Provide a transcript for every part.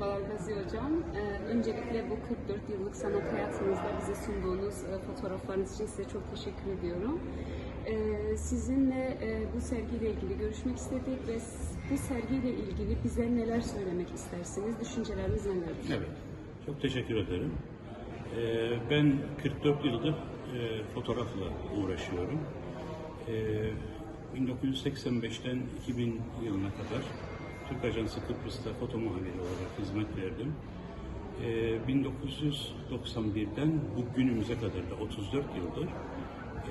Merhabalar Gazi Hocam. Ee, öncelikle bu 44 yıllık sanat hayatınızda bize sunduğunuz e, fotoğraflarınız için size çok teşekkür ediyorum. Ee, sizinle e, bu sergiyle ilgili görüşmek istedik ve bu sergiyle ilgili bize neler söylemek istersiniz? Düşünceleriniz nelerdir? Evet, çok teşekkür ederim. Ee, ben 44 yıldır e, fotoğrafla uğraşıyorum. Ee, 1985'ten 2000 yılına kadar Türk Ajansı Kıbrıs'ta foto muhabiri olarak hizmet verdim. Ee, 1991'den bugünümüze kadar da 34 yıldır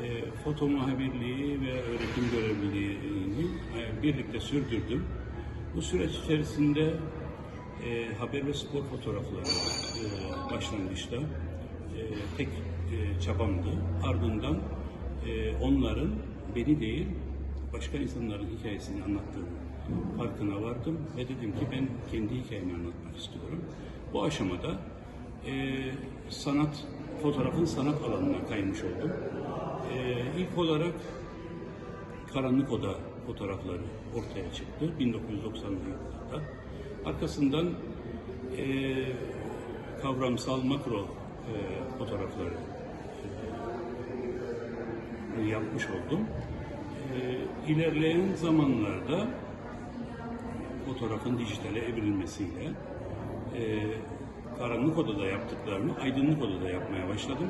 e, foto muhabirliği ve öğretim görevliliğini e, birlikte sürdürdüm. Bu süreç içerisinde e, haber ve spor fotoğrafları e, başlangıçta e, tek e, çabamdı. Ardından e, onların beni değil başka insanların hikayesini anlattığını farkına vardım ve dedim ki ben kendi hikayemi anlatmak istiyorum. Bu aşamada e, sanat, fotoğrafın sanat alanına kaymış oldum. E, ilk olarak Karanlık Oda fotoğrafları ortaya çıktı 1990'lı yıllarda. Arkasından e, kavramsal makro e, fotoğrafları e, yapmış oldum. E, ilerleyen zamanlarda fotoğrafın dijitale evrilmesiyle e, karanlık odada yaptıklarımı aydınlık odada yapmaya başladım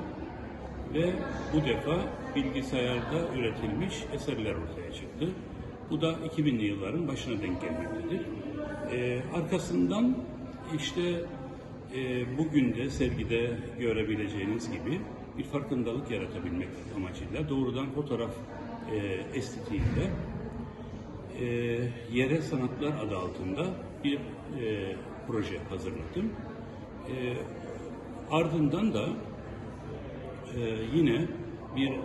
ve bu defa bilgisayarda üretilmiş eserler ortaya çıktı. Bu da 2000'li yılların başına denk gelmektedir. Ee, arkasından işte e, bugün de sergide görebileceğiniz gibi bir farkındalık yaratabilmek amacıyla doğrudan fotoğraf e, estetiğiyle e, Yere Sanatlar adı altında bir e, proje hazırladım. E, ardından da ee, yine bir e,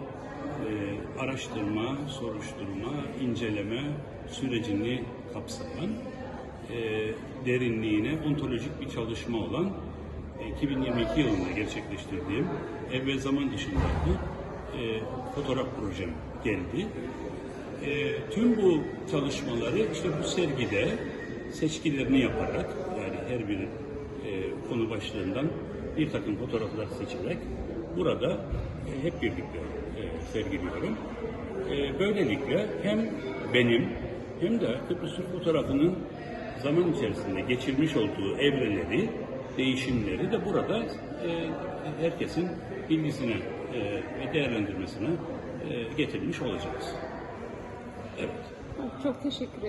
araştırma, soruşturma, inceleme sürecini kapsayan e, derinliğine ontolojik bir çalışma olan e, 2022 yılında gerçekleştirdiğim ev ve zaman dışındaki e, fotoğraf projem geldi. E, tüm bu çalışmaları işte bu sergide seçkilerini yaparak yani her bir e, konu başlığından bir takım fotoğraflar seçerek burada e, hep birlikte e, sergiliyorum. E, böylelikle hem benim hem de Kıbrıs Türk fotoğrafının zaman içerisinde geçirmiş olduğu evreleri, değişimleri de burada e, herkesin bilgisine e, ve değerlendirmesine e, getirmiş olacağız. Evet. Çok teşekkür ederim.